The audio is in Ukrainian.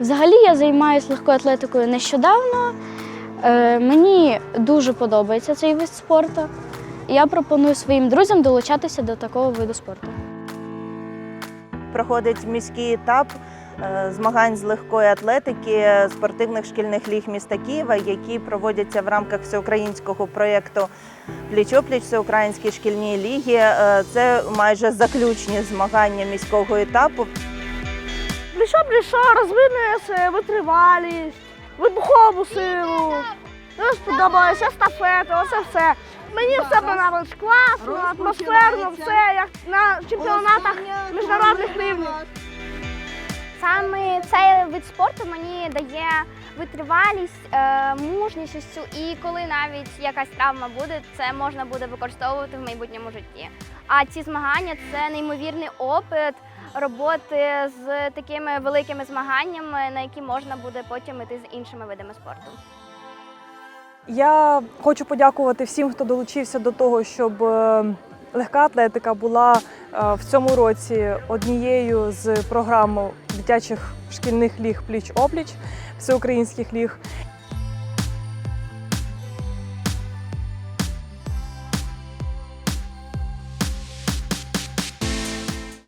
Взагалі я займаюся легкою атлетикою нещодавно. Е, мені дуже подобається цей вид спорту. Я пропоную своїм друзям долучатися до такого виду спорту. проходить міський етап е, змагань з легкої атлетики спортивних шкільних ліг міста Києва, які проводяться в рамках всеукраїнського проєкту Пліч-опліч Всеукраїнські шкільні ліги. Е, Це майже заключні змагання міського етапу. Плечо плечо розвинує витривалість, вибухову силу. Мені сподобалося естафета, оце все. Мені все понравилось класно, атмосферно, все як на чемпіонатах міжнародних рівнів. Саме цей вид спорту мені дає витривалість, е, мужність і коли навіть якась травма буде, це можна буде використовувати в майбутньому житті. А ці змагання це неймовірний опит роботи з такими великими змаганнями, на які можна буде потім іти з іншими видами спорту. Я хочу подякувати всім, хто долучився до того, щоб е, легка атлетика була е, в цьому році однією з програм дитячих шкільних ліг пліч-опліч всеукраїнських ліг.